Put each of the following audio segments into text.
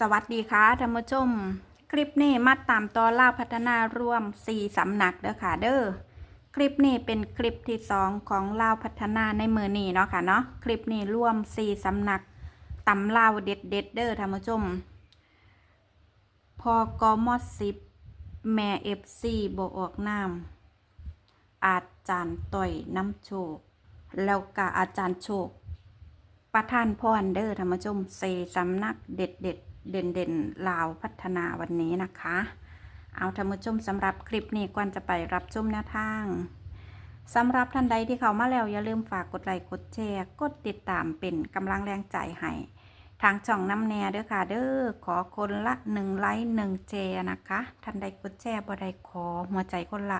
สวัสดีค่ะท่านผู้ชม คลิปนี้มาตามตอนเล่าพัฒนาร่วม 4สำนักเด้อค่ะเด้อคลิปนี้เป็นคลิปที่ 2 ของเล่าพัฒนาในมือนี้เนาะค่ะเนาะคลิปนี้ร่วม 4สำนักตำเล่าเด็ดเด็ดเด้อท่านผู้ชมพอกอมอสิบแม่เอฟซีบออกน้ำอาจารย์ต่อยน้ำโชคแล้วก็อาจารย์โชคประธานพรเด้อธรรมชมเซสำนักเด็ดเด็ด เด่นเด่นลาวพัฒนาวันนี้นะคะ เอาธรรมชมสำหรับคลิปนี้ก่อนจะไปรับชมแนวทางสำหรับท่านใดที่เข้ามาแล้วอย่าลืมฝากกดไลค์กดแชร์กดติดตามเป็นกำลังแรงใจให้ทางช่องน้ำแน่เด้อค่ะเด้อขอคนละหนึ่งไลค์หนึ่งแชร์นะคะท่านใดกดแชร์บ่ได้ขอหัวใจคนละ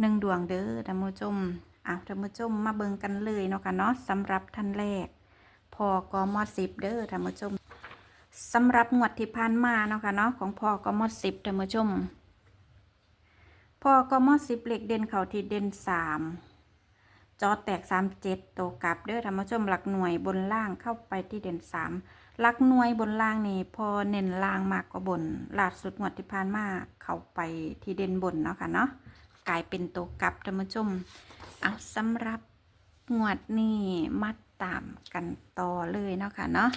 หนึ่งดวงเด้อท่านผู้ชมเอาท่านผู้ชมมาเบิ่งกันเลยเนาะค่ะเนาะสำหรับท่านแรกพอกมอสิบเด้อท่านผู้ชม สำหรับงวดที่ผ่านมาเนาะค่ะเนาะของพอก็มดสิบท่านผู้ชมพอก็มดสิบเหล็กเด่นเข่าที่เด่นสามจอแตกสามเจ็ดโตวกลับเด้อท่านผู้ชมหลักหน่วยบนล่างเข้าไปที่เด่นสามหลักหน่วยบนล่างนี่พอเน้นล่างมากกว่าบนล่าสุดงวดที่ผ่านมาเข้าไปที่เด่นบนเนาะค่ะเนาะกลายเป็นตัวกลับท่านผู้ชมเอาสำหรับงวดนี้มาตามกันต่อเลยเนาะค่ะเนาะ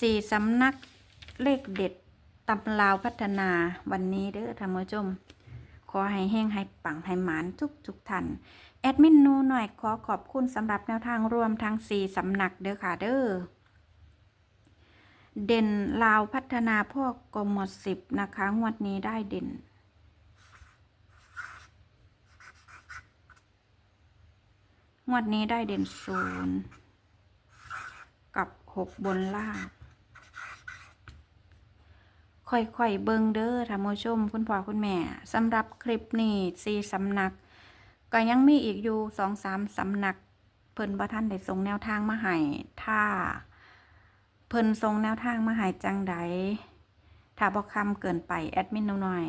สี่สำนักเลขเด็ดตำลาวพัฒนาวันนี้เด้อท่านผู้ชม ขอให้แห้งให้ปัง ให้หมานทุกทุกท่านแอดมินนูหน่อยขอขอบคุณสำหรับแนวทางรวมทั้งสี่สำนักเด้อค่ะเด้อเด่นลาวพัฒนาพ่อกมสิบนะคะงวดนี้ได้เด่นงวดนี้ได้เด่นศูนย์กับหกบนล่าง ค่อยๆเบิงเด้อท่านผู้ชม คุณพ่อคุณแม่สำหรับคลิปนี้สี่สำนัก ก็ยังมีอีกอยู่สองสามสำนัก เพิ่นบ่ท่านได้ส่งแนวทางมาให้ถ้า เพิ่นส่งแนวทางมาให้จังใดถ้าบ่คำเกินไปแอดมินหน่อย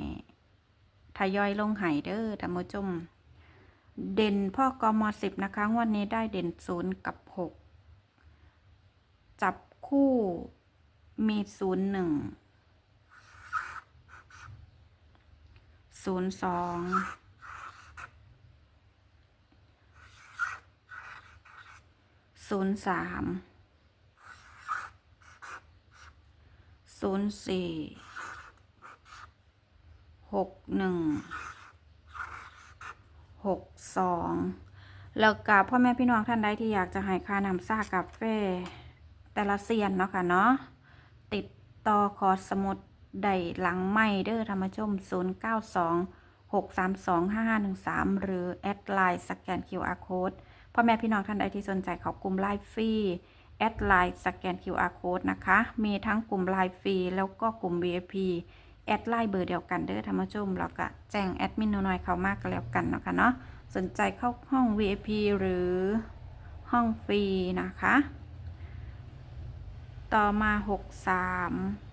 ทยอยลงให้เด้อท่านผู้ชม เด่นพ่อกมสิบนะคะงวดนี้ได้เด่นศูนย์กับหกจับคู่มีศูนย์หนึ่ง ศูนย์สองศูนย์สามศูนย์สี่หกหนึ่งหกสองแล้วกับพ่อแม่พี่น้องท่านใดที่อยากจะให้ค่านำซ่ากาแฟแต่ละเซียนเนาะค่ะเนาะติดต่อคอร์สสมุด ได้หลังไม่เด้อธรรมชม 0 9 2 6 3 2 5 5 1 3 หรือ แอดไลน์สแกน QR Code พ่อแม่พี่น้องท่านใดที่สนใจเขากลุ่มไลฟ์ฟรี แอดไลน์สแกน QR Code นะคะ มีทั้งกลุ่มไลฟ์ฟรี แล้วก็กลุ่ม VIP แอดไลน์เบอร์เดียวกันเด้อธรรมชมแล้วก็แจ้งแอดมินหน่อยเขามากก็แล้วกันเนาะค่ะเนาะสนใจเข้าห้อง VIP หรือห้องฟรีนะคะ ต่อมา 63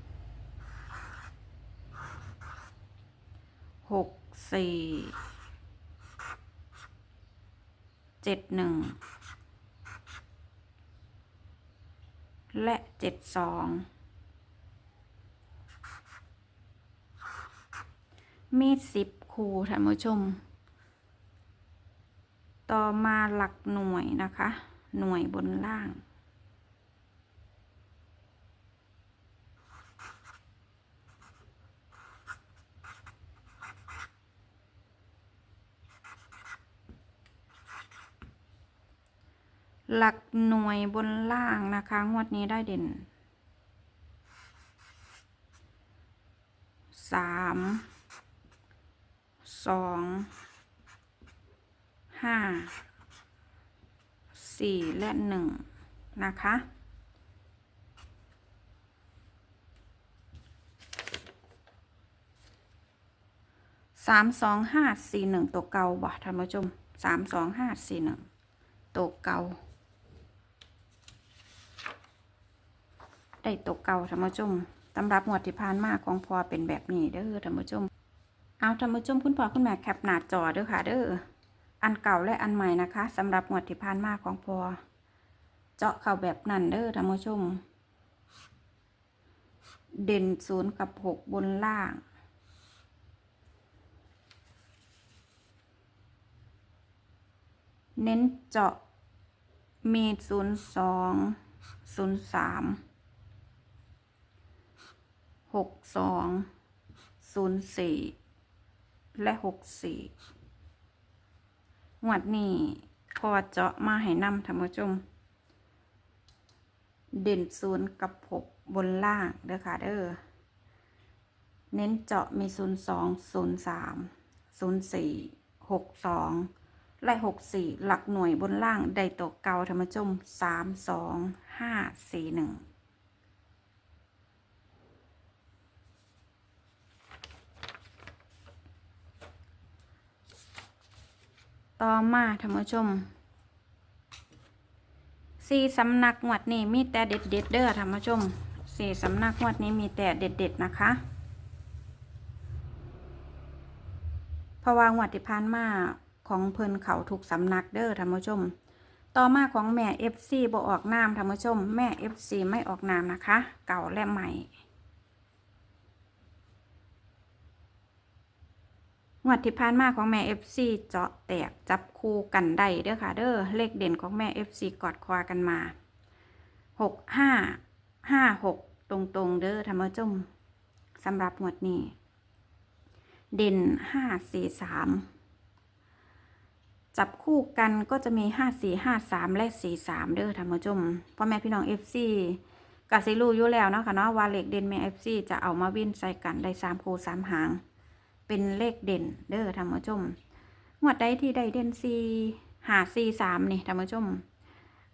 64 71และ72มีสิบคูท่านผู้ชม ต่อมาหลักหน่วยนะคะ หน่วยบนล่าง หลักหน่วยบนล่างนะคะ งวดนี้ได้เด่นสามสองห้าสี่และหนึ่งนะคะ สามสองห้าสี่หนึ่งตัวเก่าบ่ท่านผู้ชมสามสองห้าสี่หนึ่งตัวเก่า ได้ตัวเก่าท่านผู้ชมสำหรับหมวดที่ผ่านมาของพอเป็นแบบนี้เด้อท่านผู้ชมเอาท่านผู้ชมคุณพ่อคุณแม่แคปหน้าจอเด้อค่ะ เด้ออันเก่าและอันใหม่นะคะสำหรับหมวดที่ผ่านมาของพอเจาะเข้าแบบนั้นเด้อท่านผู้ชมเด่นศูนย์กับหกบนล่างเน้นเจาะมีศูนย์สองศูนย์สาม หกสองศูนย์สี่และหกสี่งวดนี้พอเจาะมาให้นำท่านผู้ชม เด่นศูนย์กับหกบนล่างเด้อค่ะเด้อเน้นเจาะมีศูนย์สองศูนย์สามศูนย์สี่หกสองและหกสี่หลักหน่วยบนล่างได้ตัวเก่าธรรมจุมสามสองห้าสี่หนึ่ง ต่อมาธรรมชมสี่สำนักงวดนี้มีแต่เด็ดเด็ดเด้อท่านผู้ชมสี่สำนักงวดนี้มีแต่เด็ดเด็ดนะคะเพราะว่างวดที่ผ่านมาของเพิ่นเขาถูกสำนักเด้อท่านผู้ชม ต่อมาของแม่ FC บ่ออกนามท่านผู้ชม แม่ FC ไม่ออกนามนะคะ เก่าและใหม่ งวดที่ผ่านมาของแม่ FC เจาะแตกจับคู่กันได้เด้อค่ะ เด้อเลขเด่นของแม่ FC กอดควากันมาหกห้าห้าหกตรงๆเด้อท่านผู้ชมสำหรับงวดนี้ เด่นห้าสี่สามจับคู่กันก็จะมีห้าสี่ห้าสามและสี่สามเด้อท่านผู้ชมพ่อแม่พี่น้อง FC กสิรู้อยู่แล้วเนาะค่ะเนาะว่าเลขเด่นแม่ FC จะเอามาวิ่นใส่กันได้สามคู่สามหาง เป็นเลขเด่นเด้อท่านผู้ชมงวดใดที่ได้เด่นซีหาซีสามนี่ท่านผู้ชม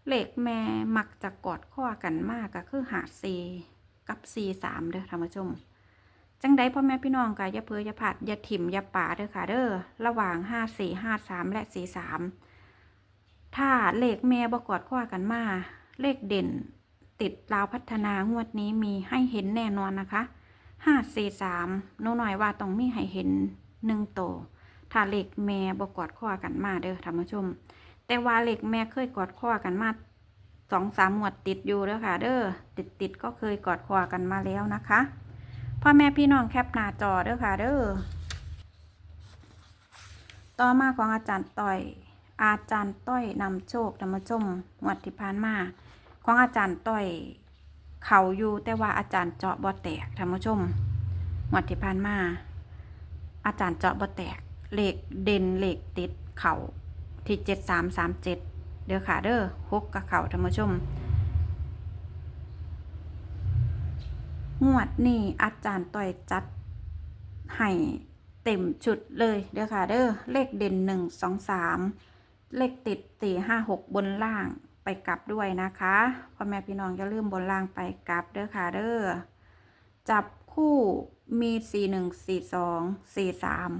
เลขแม่มักจะกอดข้อกันมากก็คือหาซีกับซีสามเด้อท่านผู้ชมจังใดพ่อแม่พี่น้องก็อย่าเพ้ออย่าผัดอย่าถิ่มอย่าป่าเด้อค่ะเด้อระหว่างห้าสี่ห้าสามและสี่สามถ้าเลขแม่บกอดข้อกันมา เลขเด่น ติดลาวพัฒนางวดนี้มีให้เห็นแน่นอนนะคะ ห้าสี่สามหนูหน่อยว่าต้องมีให้เห็นหนึ่งโตถ้าเหล็กแม่บกอดข้อกันมาเด้อท่านผู้ชม แต่ว่าเหล็กแม่เคยกอดข้อกันมาสองสามหมวดติดอยู่เด้อค่ะ เด้อติดติดก็เคยกอดข้อกันมาแล้วนะคะพ่อแม่พี่น้องแคปหน้าจอเด้อค่ะ เด้อต่อมาของอาจารย์ต้อย อาจารย์ต้อยนำโชคท่านผู้ชมหมวดที่ผ่านมา ของอาจารย์ต้อย เขาอยู่แต่ว่าอาจารย์เจาะบ่แตกท่านผู้ชมงวดที่ผ่านมา อาจารย์เจาะบ่แตกเหลขเด่นเหลขติดเขาที่เจ็ดสามสามเจ็ดเด้อค่ะเด้อหกกับเขาท่านผู้ชมงวดนี้อาจารย์ต่อยจัดให้เต็มชุดเลยเด้อค่ะเด้อเลขเด่นหนึ่งสองสามเลขติดสี่ห้าหกบนล่าง ไปกลับด้วยนะคะพ่อแม่พี่น้องอย่าลืมบนล่างไปกลับเด้อค่ะเด้อจับคู่มีสี่หนึ่งสี่สองสี่สาม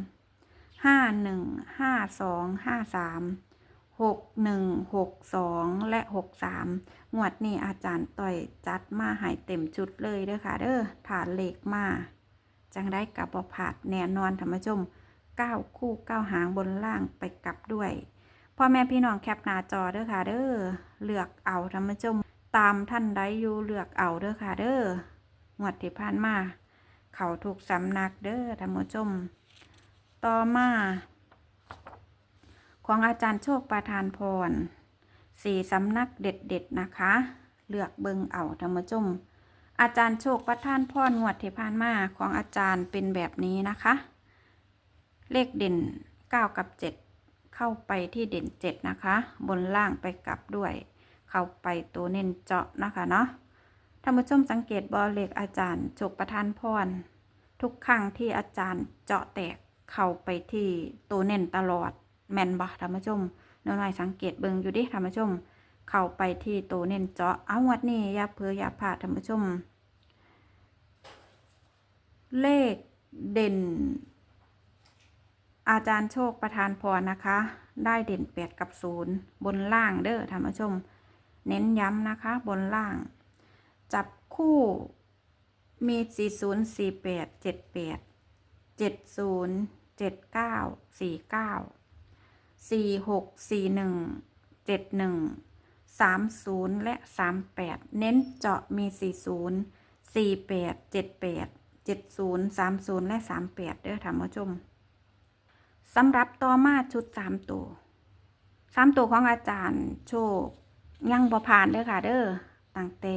ห้าหนึ่งห้าสองห้าสามหกหนึ่งหกสองและหกสามงวดนี้อาจารย์ต่อยจัดมาให้เต็มชุดเลยเด้อค่ะเด้อฐานเลขมาจังได้กับบอผาดแน่นอนธรรมชมเก้าคู่เก้าหางบนล่างไปกลับด้วย พ่อแม่พี่น้องแคปหน้าจอเด้อค่ะ เด้อเลือกเอาธรรมชมตามท่านใดอยู่เลือกเอาเด้อค่ะ เด้องวดที่ผ่านมาเขาถูกสำนักเด้อธรรมชม ต่อมา ของอาจารย์โชคประทานพรสี่สำนักเด็ดๆนะคะ เลือกเบิงเอาธรรมชม อาจารย์โชคประทานพรงวดที่ผ่านมาของอาจารย์เป็นแบบนี้นะคะ เลขเด่น 9 กับ 7 เข้าไปที่เด่น7นะคะ บนล่างไปกลับด้วย เข้าไปตัวเน้นเจาะนะคะเนาะท่านผู้ชมสังเกตบอเลขอาจารย์โชคประทานพร ทุกครั้งที่อาจารย์เจาะแตกเข้าไปที่ตัวเน้นตลอดแมนบ่ท่านผู้ชมน้อยสังเกตเบิ่งอยู่ดิท่านผู้ชม เข้าไปที่ตัวเน้นเจาะเอาวัดนี้อย่าเพื่ออย่าพลาท่านผู้ชม เลขเด่น อาจารย์โชคประทานพรนะคะ ได้เด่นแปดกับศูนย์บนล่างเด้อท่านผู้ชม เน้นย้ำนะคะบนล่าง จับคู่มี 40 48 78 70 79 49 46 41 71 30 และ 38 เน้นเจาะมี 40สี่แปดเจ็ดแปดเจ็ดศูนย์สามศูนย์และสามแปดเด้อท่านผู้ชม สำหรับต่อมาชุดสามตัวสามตัวของอาจารย์โชคยังบ่ผ่านเด้อค่ะ เด้อตั้งแต่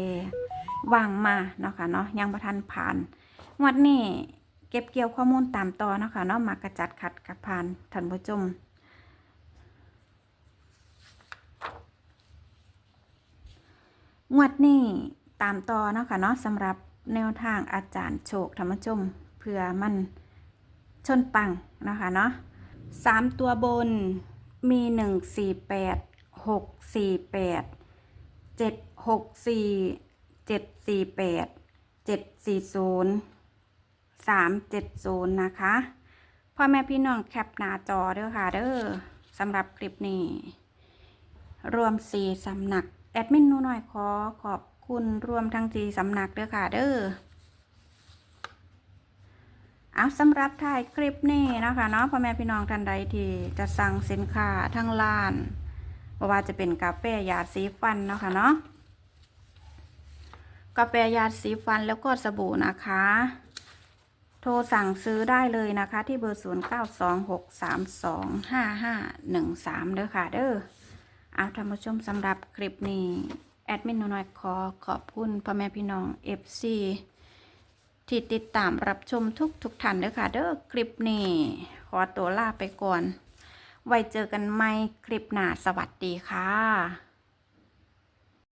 วางมาเนาะค่ะเนาะยังบ่ทันผ่านงวดนี้เก็บเกี่ยวข้อมูลตามต่อเนาะค่ะเนาะมากระจัดขัดกับผ่านท่านผู้ชมงวดนี้ตามต่อเนาะค่ะเนาะสำหรับแนวทางอาจารย์โชคธรรมชมเพื่อมันชนปังเนาะคะเนาะ สามตัวบนมีหนึ่งสี่แปดหกสี่แปดเจ็ดหกสี่เจ็ดสี่แปดเจ็ดสี่ศูนย์สามเจ็ดศูนย์นะคะพ่อแม่พี่น้องแคปหน้าจอเด้อค่ะเด้อสำหรับคลิปนี้ รวมสี่สำนัก แอดมินหนูหน่อยขอขอบคุณรวมทั้งสี่สำนักเด้อค่ะเด้อ อาสำหรับถ่ายคลิปนี้นะคะเนาะพ่อแม่พี่น้องท่านใดที่จะสั่งสินค้าทั้งร้านบว่าจะเป็นกาแฟยาสีฟันเนาะค่ะเนาะกาแฟยาสีฟันแล้วก็สบู่นะคะ โทรสั่งซื้อได้เลยนะคะ ที่เบอร์ 0 9 2 6 3 2 5 5 1 3 เด้อค่ะ เด้อเอาท่านผู้ชมสำหรับคลิปนี้ แอดมินหนูน้อยขอขอบคุณพ่อแม่พี่น้อง FC ที่ติดตามรับชมทุกทุกท่านเด้อค่ะ เด้อคลิปนี้ ขอตัวลาไปก่อน ไว้เจอกันใหม่คลิปหน้าสวัสดีค่ะ